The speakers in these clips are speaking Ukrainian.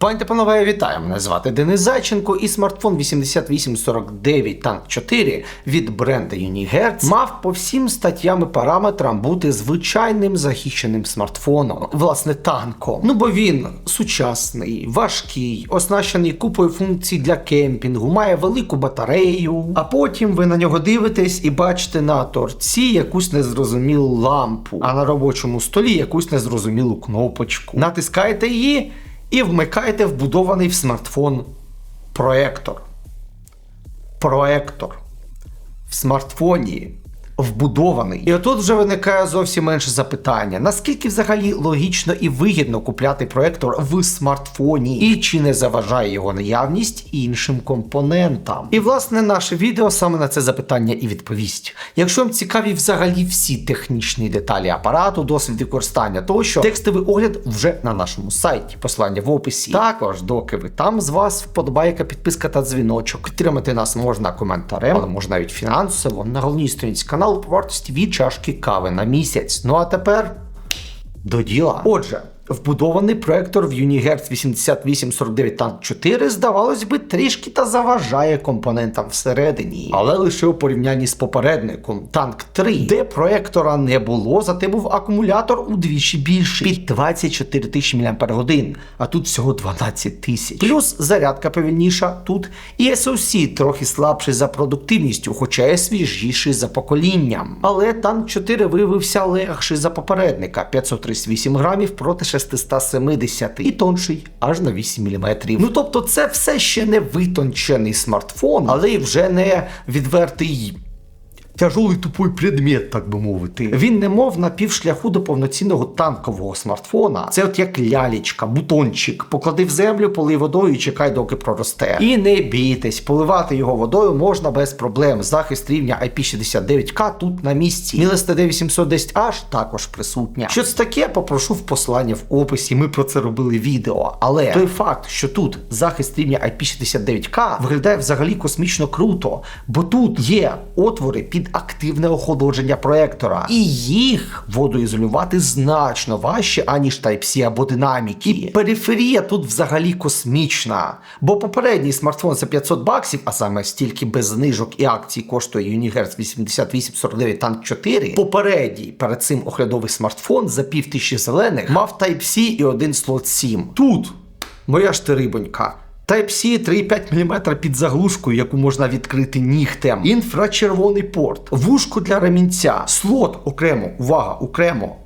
Пані та панове, вітаю! Мене звати Денис Зайченко і смартфон 8849 Tank 4 від бренда Unihertz мав по всім статтям і параметрам бути звичайним захищеним смартфоном, власне, танком. Ну бо він сучасний, важкий, оснащений купою функцій для кемпінгу, має велику батарею. А потім ви на нього дивитесь і бачите на торці якусь незрозумілу лампу, а на робочому столі якусь незрозумілу кнопочку. Натискаєте її і вмикаєте вбудований в смартфон проектор. Проектор. В смартфоні вбудований. І отут вже виникає зовсім менше запитання: наскільки взагалі логічно і вигідно купляти проектор в смартфоні, і чи не заважає його наявність іншим компонентам? І власне наше відео саме на це запитання і відповість. Якщо вам цікаві взагалі всі технічні деталі апарату, досвід використання тощо, текстовий огляд вже на нашому сайті. Посилання в описі. Також, доки ви там з вас вподобайка, підписка та дзвіночок. Підтримати нас можна коментарем, але можна навіть фінансово на головній сторінці каналу по вартості від чашки кави на місяць. Ну а тепер до діла. Отже. Вбудований проектор в Unihertz 8849 Tank 4, здавалось би, трішки та заважає компонентам всередині, але лише у порівнянні з попередником Tank 3, де проектора не було, зате був акумулятор удвічі більший під 24 тисячі мАч, а тут всього 12 тисяч. Плюс зарядка повільніша тут, і SoC трохи слабший за продуктивністю, хоча й свіжіший за поколінням. Але Tank 4 виявився легший за попередника 538 грамів проти 670 і тонший аж на 8 мм. Ну тобто, це все ще не витончений смартфон, але й вже не відвертий. Тяжолий тупой предмет, так би мовити. Він не мов на півшляху до повноцінного танкового смартфона. Це от як лялічка, бутончик. Поклади в землю, полий водою і чекай, доки проросте. І не бійтесь, поливати його водою можна без проблем. Захист рівня IP69K тут на місці. Мілес TD 810H також присутня. Що це таке, попрошу в посилання в описі. Ми про це робили відео. Але той факт, що тут захист рівня IP69K виглядає взагалі космічно круто, бо тут є отвори під активне охолодження проектора, і їх водоізолювати значно важче, аніж Type-C або динаміки. І периферія тут взагалі космічна. Бо попередній смартфон за 500 баксів, а саме стільки без знижок і акцій коштує Unihertz 8849 Tank 4. Попередній перед цим оглядовий смартфон за півтисячі зелених мав Type-C і один слот 7. Тут моя ж ти рибонька. Type-C 3,5 мм під заглушкою, яку можна відкрити нігтем. Інфрачервоний порт, вушку для ремінця, слот окремо, увага, окремо.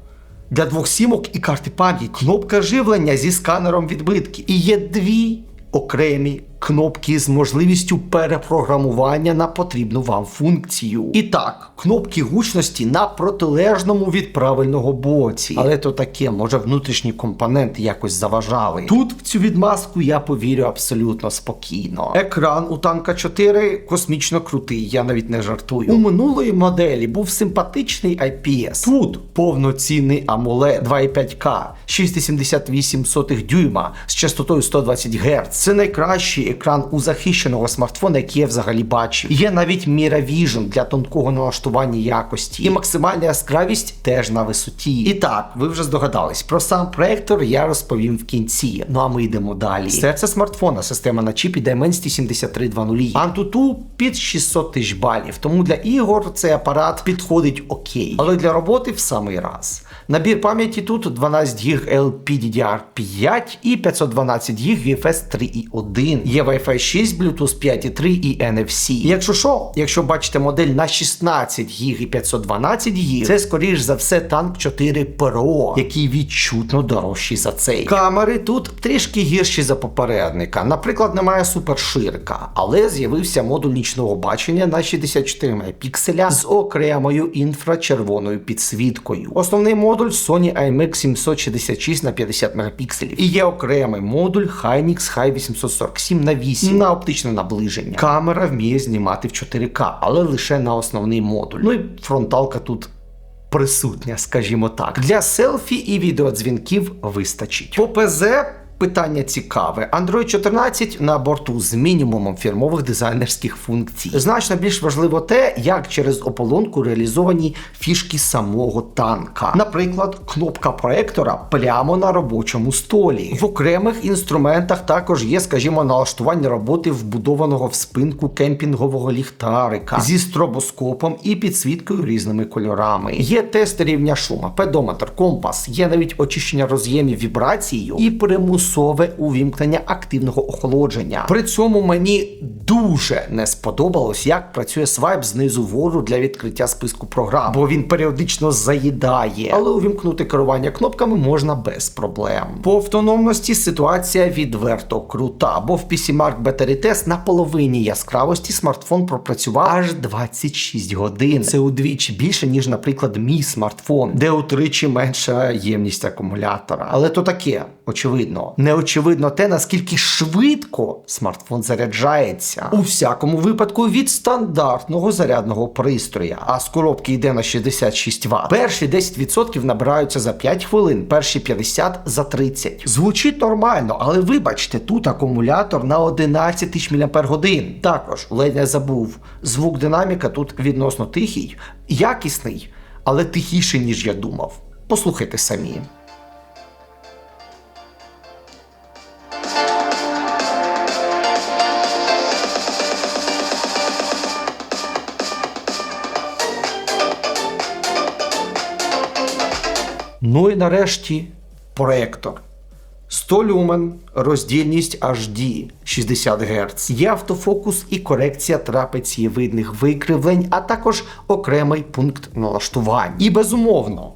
Для двох сімок і карти пам'яті, кнопка живлення зі сканером відбитки. І є дві окремі кнопки з можливістю перепрограмування на потрібну вам функцію. І так, кнопки гучності на протилежному від правильного боці. Але то таке, може внутрішні компоненти якось заважали. Тут в цю відмазку я повірю абсолютно спокійно. Екран у танка 4 космічно крутий, я навіть не жартую. У минулої моделі був симпатичний IPS. Тут повноцінний AMOLED 2,5К, 6,78 дюйма з частотою 120 Гц. Це найкращий екран у захищеного смартфона, який я взагалі бачив. Є навіть Mira Vision для тонкого налаштування якості. І максимальна яскравість теж на висоті. І так, ви вже здогадались, про сам проектор я розповім в кінці. Ну а ми йдемо далі. Серце смартфона, система на чіпі Dimensity 7320. Antutu під 600 тисяч балів. Тому для ігор цей апарат підходить окей. Але для роботи в самий раз. Набір пам'яті тут 12 ГБ LPDDR5 і 512 ГБ UFS 3.1. Є Wi-Fi 6, Bluetooth 5.3 і NFC. І якщо що, якщо бачите модель на 16 ГБ і 512 ГБ, це скоріш за все танк 4 Pro, який відчутно дорожчий за цей. Камери тут трішки гірші за попередника. Наприклад, немає суперширка, але з'явився модуль нічного бачення на 64 мегапікселя з окремою інфрачервоною підсвіткою. Основний модуль Sony IMX 766 на 50 мегапікселів. І є окремий модуль Hynix High 847 на 8 на оптичне наближення. Камера вміє знімати в 4К, але лише на основний модуль. Ну і фронталка тут. Присутня, скажімо так, для селфі і відеодзвінків вистачить. По ПЗ Питання цікаве. Android 14 на борту з мінімумом фірмових дизайнерських функцій. Значно більш важливо те, як через ополонку реалізовані фішки самого танка. Наприклад, кнопка проектора прямо на робочому столі. В окремих інструментах також є, скажімо, налаштування роботи вбудованого в спинку кемпінгового ліхтарика зі стробоскопом і підсвіткою різними кольорами. Є тест рівня шума, педометр, компас, є навіть очищення роз'ємів вібрацією і примусове увімкнення активного охолодження. При цьому мені дуже не сподобалось, як працює свайп знизу вгору для відкриття списку програм, бо він періодично заїдає, але увімкнути керування кнопками можна без проблем. По автономності ситуація відверто крута, бо в PCMark Battery Test на половині яскравості смартфон пропрацював аж 26 годин. Це удвічі більше, ніж, наприклад, мій смартфон, де утричі менша ємність акумулятора. Але то таке, очевидно. Не очевидно те, наскільки швидко смартфон заряджається. У всякому випадку від стандартного зарядного пристроя. А з коробки йде на 66 Вт. Перші 10% набираються за 5 хвилин, перші 50 за 30. Звучить нормально, але вибачте, тут акумулятор на 11 тисяч мАч. Також ледь не забув. Звук динаміка тут відносно тихий, якісний, але тихіший, ніж я думав. Послухайте самі. Ну і нарешті проектор. 100 люмен, роздільність HD 60 Гц. Є автофокус і корекція трапецієвидних викривлень, а також окремий пункт налаштувань. І безумовно.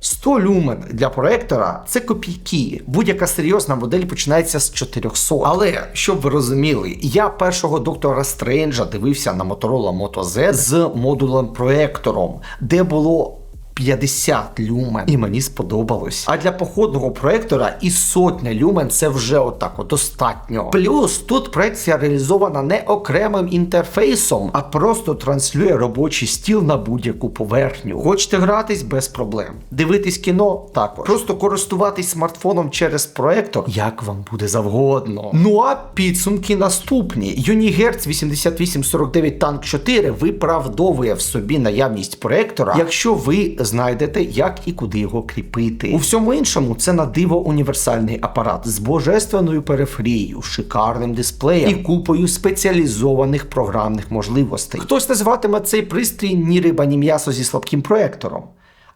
100 люмен для проектора це копійки. Будь-яка серйозна модель починається з 400. Але щоб ви розуміли, я першого доктора Стренджа дивився на Motorola Moto Z з модулем проектором, де було 50 люмен, і мені сподобалось. А для походного проектора і сотня люмен це вже отак от достатньо. Плюс тут проекція реалізована не окремим інтерфейсом, а просто транслює робочий стіл на будь-яку поверхню. Хочете гратись без проблем. Дивитись кіно також. Просто користуватись смартфоном через проектор, як вам буде завгодно. Ну а підсумки наступні. Unihertz 8849 Tank 4 виправдовує в собі наявність проектора, якщо ви знайдете, як і куди його кріпити. У всьому іншому це на диво універсальний апарат з божественною периферією, шикарним дисплеєм і купою спеціалізованих програмних можливостей. Хтось називатиме цей пристрій ні риба, ні м'ясо зі слабким проектором.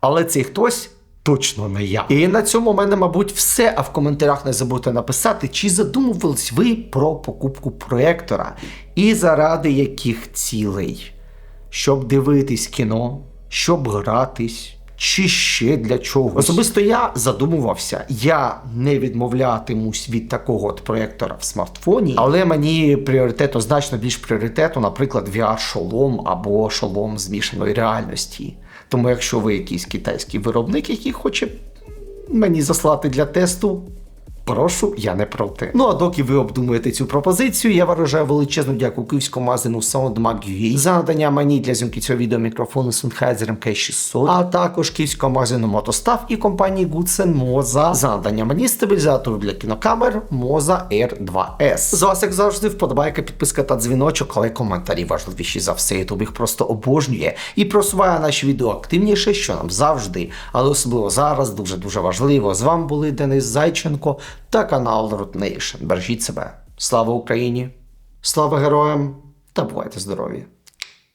Але цей хтось. Точно не я. І на цьому у мене, мабуть, все. А в коментарях не забудьте написати, чи задумувались ви про покупку проектора і заради яких цілей. Щоб дивитись кіно, щоб гратись. Чи ще для чого? Особисто я задумувався. Я не відмовлятимусь від такого от проєктора в смартфоні, але мені пріоритету значно більш пріоритету, наприклад, VR-шолом або шолом змішаної реальності. Тому, якщо ви якийсь китайський виробник, який хоче мені заслати для тесту. Прошу, я не проти. Ну а доки ви обдумуєте цю пропозицію, я виражаю величезну дяку київському магазину SoundMag.ua за надання мені для зйомки цього відео мікрофону Sennheiser MK600, а також київському магазину Мотостав і компанії Goodsen Moza за надання мені стабілізатору для кінокамер Moza R2S. З вас, як завжди, вподобайка, підписка та дзвіночок, але коментарі важливіші за все. Ютуб їх просто обожнює і просуває наші відео активніше, що нам завжди, але особливо зараз дуже дуже важливо. З вами були Денис Зайченко та канал Root Nation. Бережіть себе. Слава Україні! Слава героям та бувайте здорові!